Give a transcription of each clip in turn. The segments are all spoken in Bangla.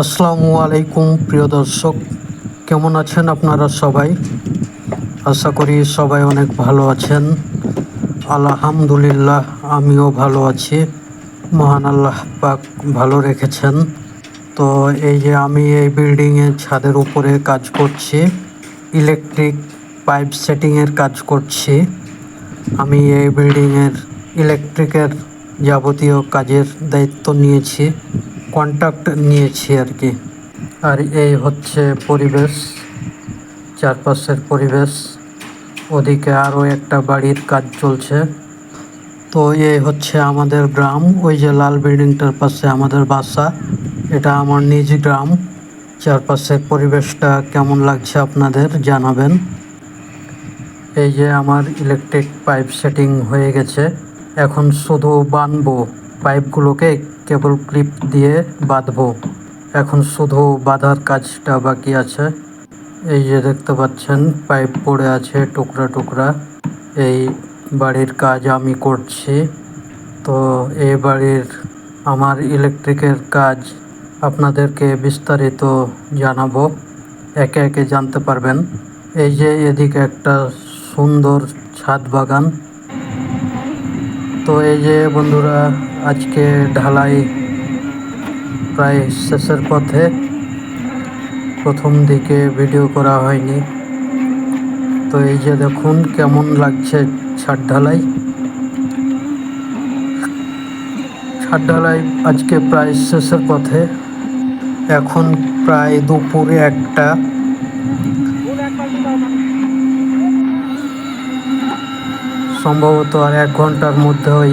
আসসালামু আলাইকুম, প্রিয় দর্শক। কেমন আছেন আপনারা সবাই? আশা করি সবাই অনেক ভালো আছেন। আলহামদুলিল্লাহ, আমিও ভালো আছি। মহান আল্লাহ পাক ভালো রেখেছেন। তো এই যে আমি এই বিল্ডিংয়ে ছাদের উপরে কাজ করছি, ইলেকট্রিক পাইপ সেটিংয়ের কাজ করছি। আমি এই বিল্ডিংয়ের ইলেকট্রিকের যাবতীয় কাজের দায়িত্ব নিয়েছি। কন্ট্যাক্ট নিয়েছি আর কি। আর এই হচ্ছে পরিবেশ, চারপাশের পরিবেশ। ওদিকে আরও একটা বাড়ির কাজ চলছে। তো এই হচ্ছে আমাদের গ্রাম, ওই যে লাল বিল্ডিংটার পাশে আমাদের বাসা। এটা আমার নিজ গ্রাম। চারপাশের পরিবেশটা কেমন লাগছে আপনাদের জানাবেন। এই যে আমার ইলেকট্রিক পাইপ সেটিং হয়ে গেছে। এখন শুধু বানবো পাইপগুলোকে কেবল ক্লিপ দিয়ে বাঁধবো। এখন শুধু বাঁধার কাজটা বাকি আছে। এই যে দেখতে পাচ্ছেন, পাইপ পড়ে আছে টুকরা টুকরা। এই বাড়ির কাজ আমি করছি। তো এই বাড়ির আমার ইলেকট্রিকের কাজ আপনাদেরকে বিস্তারিত জানাব। একে একে জানতে পারবেন। এই যে এদিকে একটা সুন্দর ছাদ বাগান। তো এই যে বন্ধুরা আজকে ঢালাই প্রায় শেষের পথে প্রথম দিকে ভিডিও করা হয়নি। তো এই যে দেখুন কেমন লাগছে ছাদ ঢালাই। ছাদ ঢালাই আজকে প্রায় শেষের পথে। এখন প্রায় দুপুরে একটা। সম্ভবত আর এক ঘণ্টার মধ্যে ওই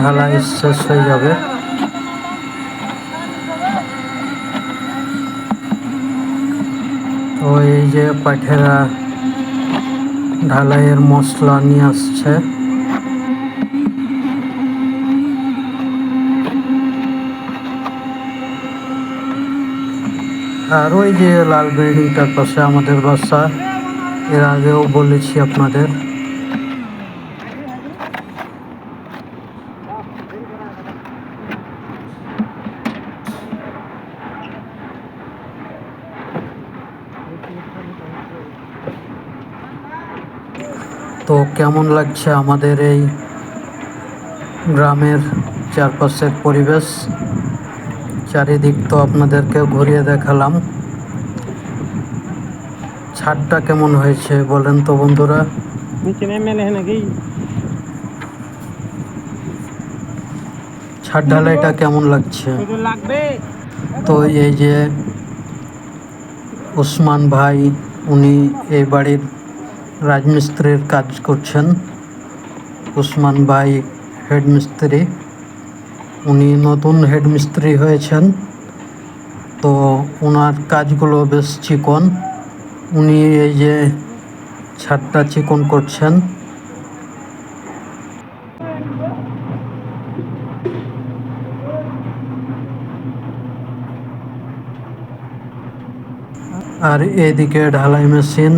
ঢালাই শেষ হয়ে যাবে। তো এই যে পাঠেরা ঢালাইয়ের মশলা নিয়ে আসছে। আর ওই যে লাল বিল্ডিংটার পাশে আমাদের বাসা, এর আগেও বলেছি আপনাদের। তো কেমন লাগছে আমাদের এই গ্রামের চারপাশের পরিবেশ? চারিদিক তো আপনাদেরকে ঘুরিয়ে দেখালাম। ছাদটা কেমন হয়েছে বলেন তো বন্ধুরা? ছাদ ঢালাইটা কেমন লাগছে? তো এই যে উসমান ভাই উনি এই বাড়ির রাজমিস্ত্রির কাজ করছেন ওসমান ভাই হেডমিস্ত্রি। উনি নতুন হেডমিস্ত্রি হয়েছেন। তো ওনার কাজগুলো বেশ চিকন। উনি এই যে ছাদটা চিকন করছেন। আর এদিকে ঢালাই মেশিন।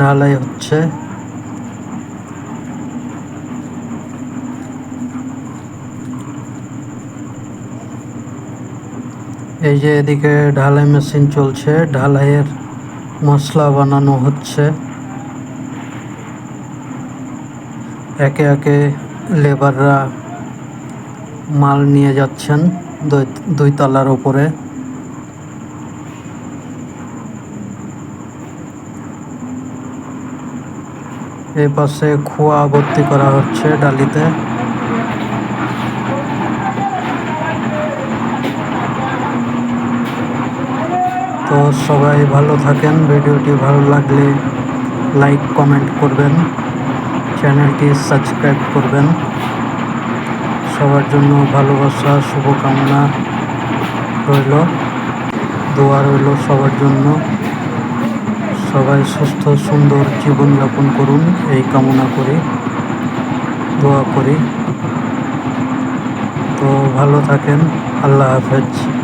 ঢালাই হচ্ছে এই যে এদিকে ঢালাই মেশিন চলছে, ঢালাইয়ের মশলা বানানো হচ্ছে। একে একে লেবাররা মাল নিয়ে যাচ্ছেন দুই দুই তলার উপরে। এই পাশে খোয়া ভর্তি করা হচ্ছে ডালিতে। তো সবাই ভালো থাকেন, ভিডিওটি ভালো লাগলে লাইক, কমেন্ট করবেন, চ্যানেলটি সাবস্ক্রাইব করবেন। সবার জন্য ভালোবাসা, শুভকামনা রইল। দোয়া রইল সবার জন্য। সবাই সুস্থ, সুন্দর জীবনযাপন করুন, এই কামনা করে, দোয়া করি। তো ভালো থাকেন, আল্লাহ হাফেজ।